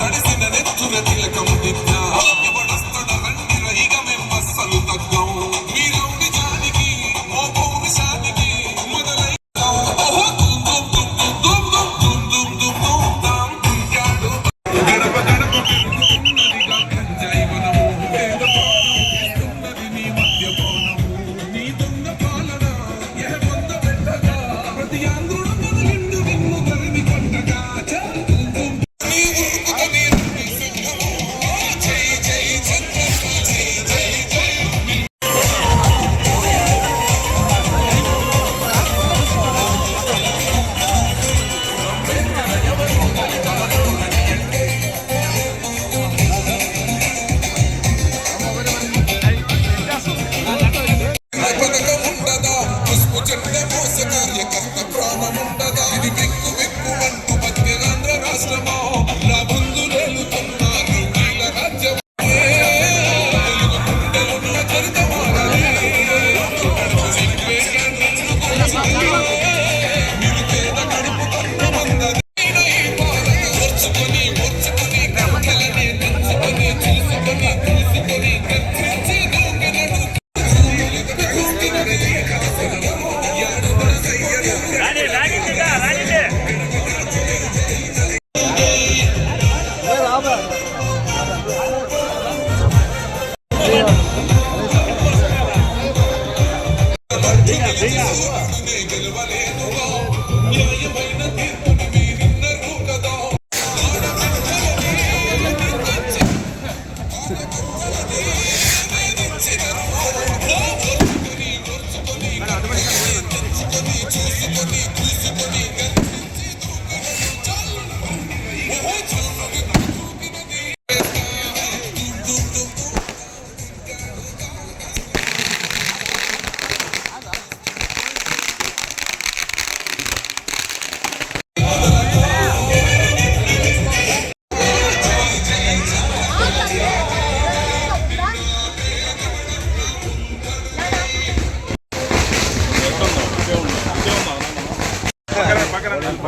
తడిసిన నెత్తుర తిలకం దిద్దా అండదాని దిక్కు విక్కు అంటూ బతికేంద్ర రాష్ట్రమా? అల్లా బంధులేలుతున్నారు వీళ్ళ రాజ్యం. గుండెలున్న చరితమారాలి నిరుపేద కడుపు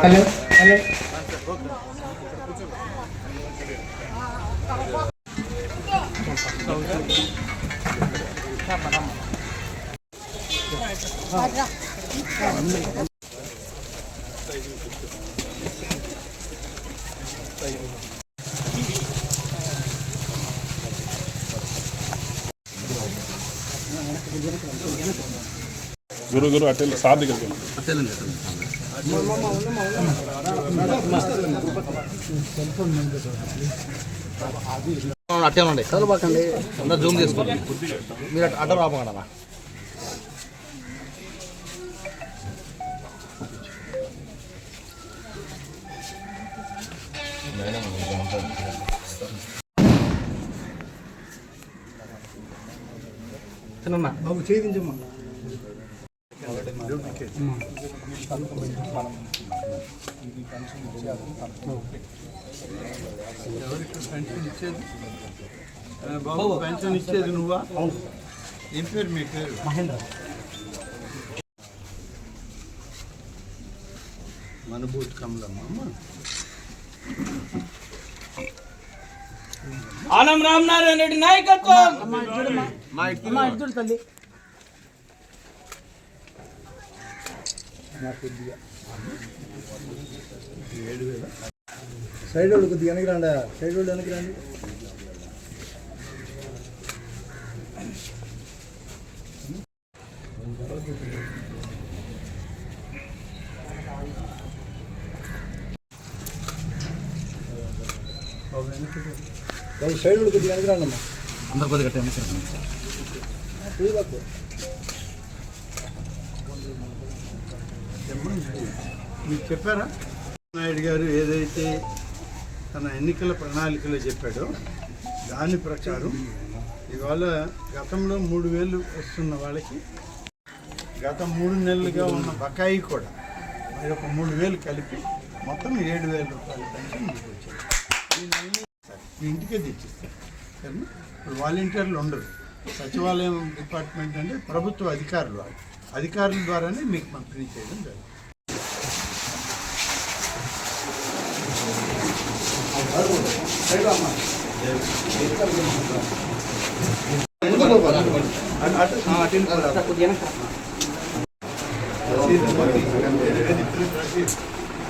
ஹலோ ஹலோ ಗುರು ಗುರು ಅಟೆಲ್ ಸಾಧಿಗಳು ಅಟೆಲ್ అట్టే ఉండండి చదవబాకండి అందరు జూమ్ చేసుకోండి మీరు అటు- అడ్డం రాపకండి అన్న చిన్న బాబు చేయించమ్మా ఎవరికి పెన్షన్ ఇచ్చేది బాబు పెన్షన్ ఇచ్చేది నువ్వా ఏం పేరు మీ పేరు మహేంద్ర మనబూట్ కమలమ్మ అమ్మ ఆనం రామనారాయణ రెడ్డి నాయకత్వం మా ఇద్దరు తల్లి అమ్మా ఇటు చూడు తల్లి సైడ్ వాళ్ళు కొద్దిగా వెనక్కి రండి? సైడ్ వాళ్ళు వెనక్కి రండి. సైడ్ వాళ్ళు కొద్దిగా వెనక్కి రండి అమ్మా అందరు కొద్దిగా టైం మీకు చెప్పారా? నాయుడు గారు ఏదైతే తన ఎన్నికల ప్రణాళికలో చెప్పాడో దాని ప్రకారం ఇవాళ గతంలో మూడు వేలు వస్తున్న వాళ్ళకి గత మూడు నెలలుగా ఉన్న బకాయి కూడా మరి ఒక మూడు వేలు కలిపి మొత్తం ఏడు వేల రూపాయల పెన్షన్ మీకు వచ్చింది మీ ఇంటికే తెచ్చిస్తారు సరేనా? ఇప్పుడు వాలంటీర్లు ఉండరు. సచివాలయం డిపార్ట్మెంట్ అంటే ప్రభుత్వ అధికారులు వాళ్ళు. అధికారుల ద్వారానే మీకు పంపిణీ చేయడం జరుగుతుంది.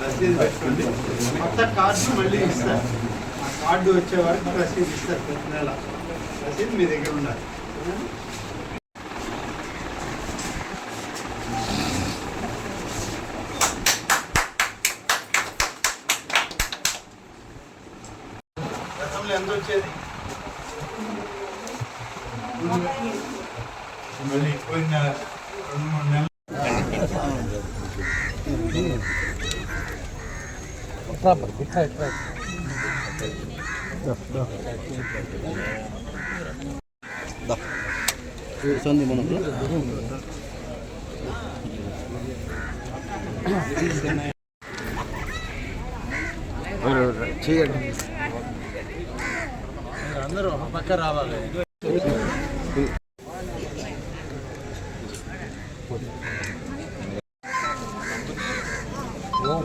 రసీదు పెట్టుకోండి కొత్త కార్డు మళ్ళీ ఇస్తారు ఆ కార్డు వచ్చే వరకు రసీదు ఇస్తారు ప్రతి నెల. రసీదు మీ దగ్గర ఉండాలి. సంది మనకు అందరూ ఒక పక్క రావాలి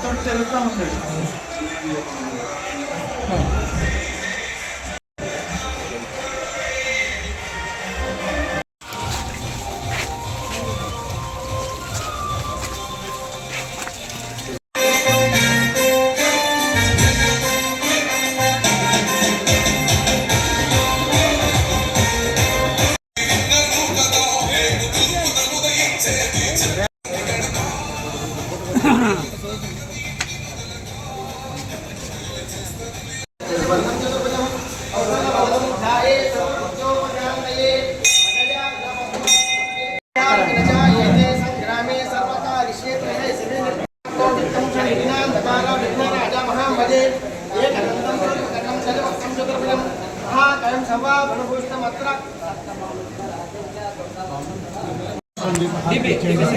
14 rounders. కాఫీ మాతో తిరుగుతూ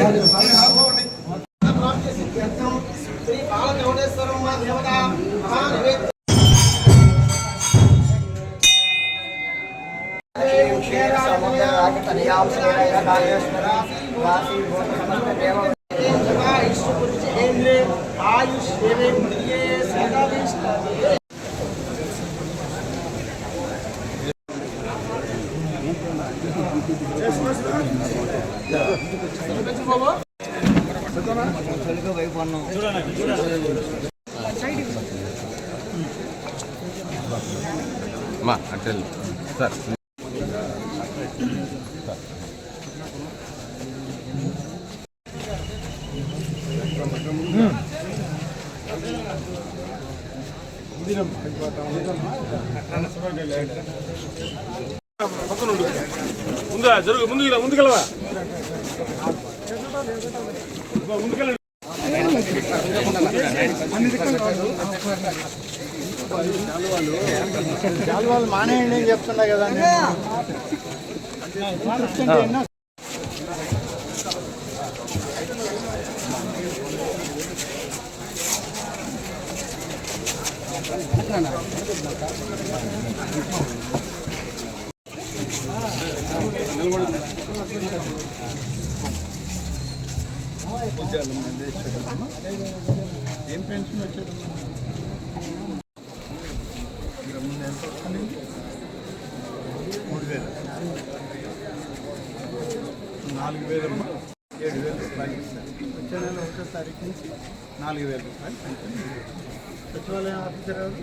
ఉంటాడు శ్రీ బాలచౌడేశ్వరం మా దేవత మహానివేద్య ఆయుష్ మా అంటే సార్. ముందా జరుగు ముందు ముందుకెళ్ళవా ముందుకెళ్ళండి జాలువాలు మానేయండి అని చెప్తున్నా కదా ఏం పెన్షన్ వచ్చారు ముందు ఎంత వస్తుంది మూడు వేలు నాలుగు వేలమ్మా ఏడు వేలు రూపాయలు ఇస్తారు వచ్చే నెల ఒకటో తారీఖు నుంచి నాలుగు వేల రూపాయలు పెన్షన్ సచివాలయం ఆఫీసర్ ఎవరు?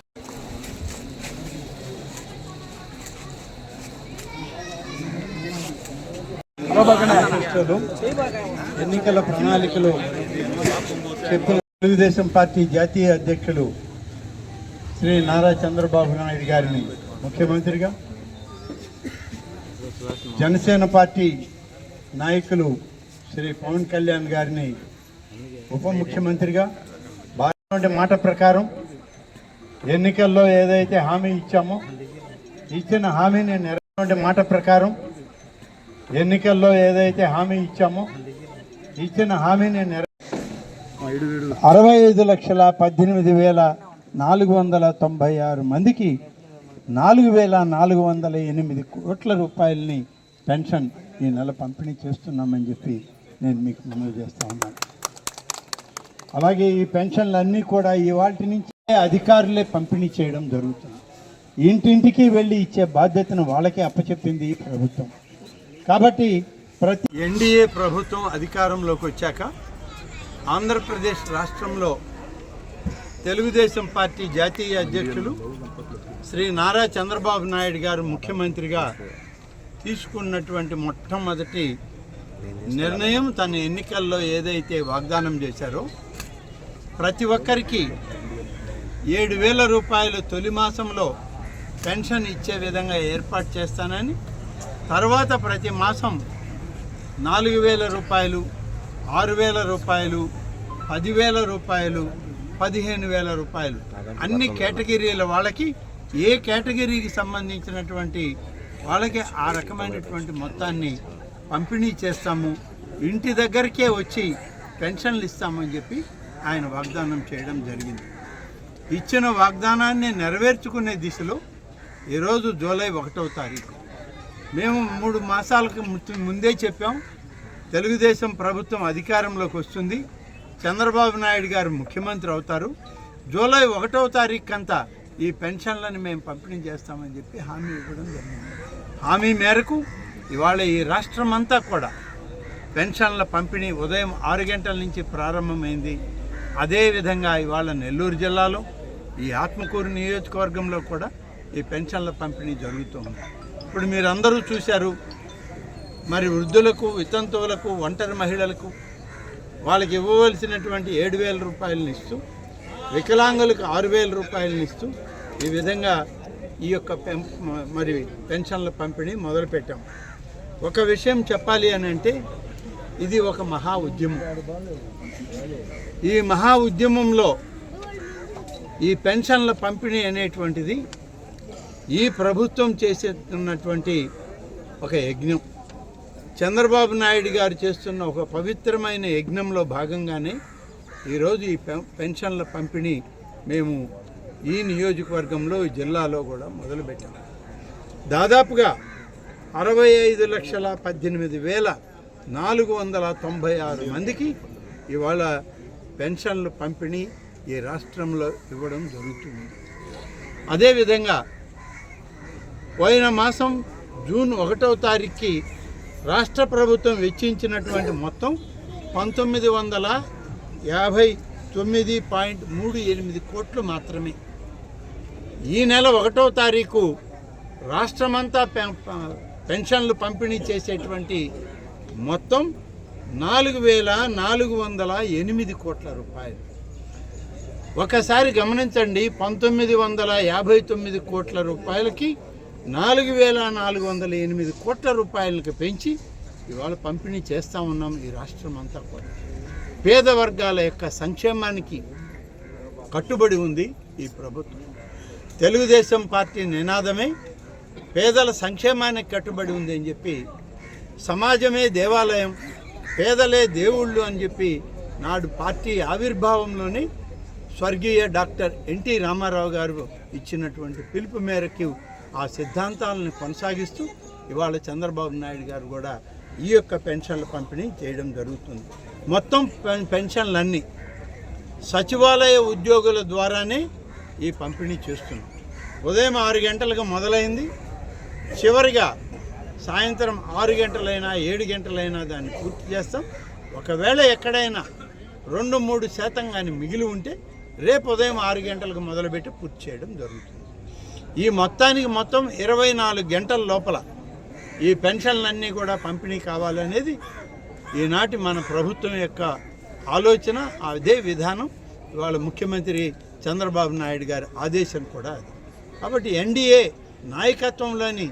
ఎన్నికల ప్రణాళికలో చెప్పిన తెలుగుదేశం పార్టీ జాతీయ అధ్యక్షులు శ్రీ నారా చంద్రబాబు నాయుడు గారిని ముఖ్యమంత్రిగా జనసేన పార్టీ నాయకులు శ్రీ పవన్ కళ్యాణ్ గారిని ఉప ముఖ్యమంత్రిగా బాగా మాట ప్రకారం ఎన్నికల్లో ఏదైతే హామీ ఇచ్చామో ఇచ్చిన హామీని నెరవేర్చిన మాట ప్రకారం ఎన్నికల్లో ఏదైతే హామీ ఇచ్చామో ఇచ్చిన హామీని నెర అరవై ఐదు లక్షల పద్దెనిమిది వేల నాలుగు వందల తొంభై ఆరు మందికి నాలుగు వేల నాలుగు వందల ఎనిమిది కోట్ల రూపాయలని పెన్షన్ ఈ నెల పంపిణీ చేస్తున్నామని చెప్పి నేను మీకు మనవి చేస్తా ఉన్నాను. అలాగే ఈ పెన్షన్లన్నీ కూడా ఇవాటి నుంచి అధికారులే పంపిణీ చేయడం జరుగుతుంది. ఇంటింటికి వెళ్ళి ఇచ్చే బాధ్యతను వాళ్ళకే అప్పచెప్పింది ఈ ప్రభుత్వం. కాబట్టి ప్రతి ఎన్డీఏ ప్రభుత్వం అధికారంలోకి వచ్చాక ఆంధ్రప్రదేశ్ రాష్ట్రంలో తెలుగుదేశం పార్టీ జాతీయ అధ్యక్షులు శ్రీ నారా చంద్రబాబు నాయుడు గారు ముఖ్యమంత్రిగా తీసుకున్నటువంటి మొట్టమొదటి నిర్ణయం తన ఎన్నికల్లో ఏదైతే వాగ్దానం చేశారో ప్రతి ఒక్కరికి ఏడు వేల రూపాయలు తొలి మాసంలో పెన్షన్ ఇచ్చే విధంగా ఏర్పాటు చేస్తానని తర్వాత ప్రతి మాసం నాలుగు వేల రూపాయలు ఆరు వేల రూపాయలు పదివేల రూపాయలు పదిహేను వేల రూపాయలు. అన్ని కేటగిరీల వాళ్ళకి ఏ కేటగిరీకి సంబంధించినటువంటి వాళ్ళకి ఆ రకమైనటువంటి మొత్తాన్ని పంపిణీ చేస్తాము. ఇంటి దగ్గరికే వచ్చి పెన్షన్లు ఇస్తామని చెప్పి ఆయన వాగ్దానం చేయడం జరిగింది. ఇచ్చిన వాగ్దానాన్ని నెరవేర్చుకునే దిశలో ఈరోజు జూలై ఒకటవ తారీఖు. మేము మూడు మాసాలకు ముందే చెప్పాం తెలుగుదేశం ప్రభుత్వం అధికారంలోకి వస్తుంది చంద్రబాబు నాయుడు గారు ముఖ్యమంత్రి అవుతారు. జూలై ఒకటవ తారీఖు అంతా ఈ పెన్షన్లను మేము పంపిణీ చేస్తామని చెప్పి హామీ ఇవ్వడం జరిగింది. హామీ మేరకు ఇవాళ ఈ రాష్ట్రం అంతా కూడా పెన్షన్ల పంపిణీ ఉదయం ఆరు గంటల నుంచి ప్రారంభమైంది. అదేవిధంగా ఇవాళ నెల్లూరు జిల్లాలో ఈ ఆత్మకూరు నియోజకవర్గంలో కూడా ఈ పెన్షన్ల పంపిణీ జరుగుతుంది. ఇప్పుడు మీరందరూ చూశారు మరి వృద్ధులకు వితంతువులకు ఒంటరి మహిళలకు వాళ్ళకి ఇవ్వవలసినటువంటి ఏడు వేల రూపాయలను ఇస్తూ వికలాంగులకు ఆరు వేల రూపాయలను ఇస్తూ ఈ విధంగా ఈ యొక్క పెం మరి పెన్షన్ల పంపిణీ మొదలుపెట్టాం. ఒక విషయం చెప్పాలి అని అంటే ఇది ఒక మహా ఉద్యమం. ఈ మహా ఉద్యమంలో ఈ పెన్షన్ల పంపిణీ అనేటువంటిది ఈ ప్రభుత్వం చేసేస్తున్నటువంటి ఒక యజ్ఞం. చంద్రబాబు నాయుడు గారు చేస్తున్న ఒక పవిత్రమైన యజ్ఞంలో భాగంగానే ఈరోజు ఈ పెన్షన్ల పంపిణీ మేము ఈ నియోజకవర్గంలో ఈ జిల్లాలో కూడా మొదలుపెట్టాము దాదాపుగా అరవై ఐదు లక్షల పద్దెనిమిది వేల నాలుగు వందల తొంభై ఆరు మందికి ఇవాళ పెన్షన్లు పంపిణీ ఈ రాష్ట్రంలో ఇవ్వడం జరుగుతుంది. అదేవిధంగా పోయిన మాసం జూన్ ఒకటవ తారీఖుకి రాష్ట్ర ప్రభుత్వం వెచ్చించినటువంటి మొత్తం పంతొమ్మిది వందల యాభై తొమ్మిది పాయింట్ మూడు ఎనిమిది కోట్లు మాత్రమే. ఈ నెల ఒకటో తారీఖు రాష్ట్రమంతా పెన్షన్లు పంపిణీ చేసేటువంటి మొత్తం నాలుగు వేల నాలుగు వందల ఎనిమిది కోట్ల రూపాయలు. ఒకసారి గమనించండి పంతొమ్మిది వందల యాభై తొమ్మిది కోట్ల రూపాయలకి నాలుగు వేల నాలుగు వందల ఎనిమిది కోట్ల రూపాయలకి పెంచి ఇవాళ పంపిణీ చేస్తూ ఉన్నాం ఈ రాష్ట్రం అంతా కూడా. పేద వర్గాల యొక్క సంక్షేమానికి కట్టుబడి ఉంది ఈ ప్రభుత్వం. తెలుగుదేశం పార్టీ నినాదమే పేదల సంక్షేమానికి కట్టుబడి ఉంది అని చెప్పి సమాజమే దేవాలయం పేదలే దేవుళ్ళు అని చెప్పి నాడు పార్టీ ఆవిర్భావంలోని స్వర్గీయ డాక్టర్ ఎన్టీ రామారావు గారు ఇచ్చినటువంటి పిలుపు మేరకు ఆ సిద్ధాంతాలను కొనసాగిస్తూ ఇవాళ చంద్రబాబు నాయుడు గారు కూడా ఈ యొక్క పెన్షన్ల పంపిణీ చేయడం జరుగుతుంది. మొత్తం పెన్- పెన్షన్లన్నీ సచివాలయ ఉద్యోగుల ద్వారానే ఈ పంపిణీ చేస్తున్నాం. ఉదయం ఆరు గంటలకు మొదలైంది. చివరిగా సాయంత్రం ఆరు గంటలైనా ఏడు గంటలైనా దాన్ని పూర్తి చేస్తాం. ఒకవేళ ఎక్కడైనా రెండు మూడు శాతం కానీ మిగిలి ఉంటే రేపు ఉదయం ఆరు గంటలకు మొదలుపెట్టి పూర్తి చేయడం జరుగుతుంది. ఈ మొత్తానికి మొత్తం ఇరవై నాలుగు గంటల లోపల ఈ పెన్షన్లన్నీ కూడా పంపిణీ కావాలనేది ఈనాటి మన ప్రభుత్వం యొక్క ఆలోచన అదే విధానం. ఇవాళ ముఖ్యమంత్రి చంద్రబాబు నాయుడు గారి ఆదేశం కూడా అది. కాబట్టి ఎన్డీఏ నాయకత్వంలోని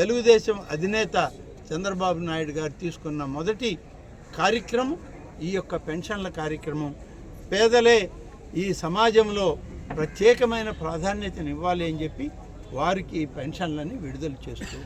తెలుగుదేశం అధినేత చంద్రబాబు నాయుడు గారు తీసుకున్న మొదటి కార్యక్రమం ఈ యొక్క పెన్షన్ల కార్యక్రమం. పేదలే ఈ సమాజంలో ప్రత్యేకమైన ప్రాధాన్యతను ఇవ్వాలి అని చెప్పి వారికి పెన్షన్లని విడుదల చేస్తూ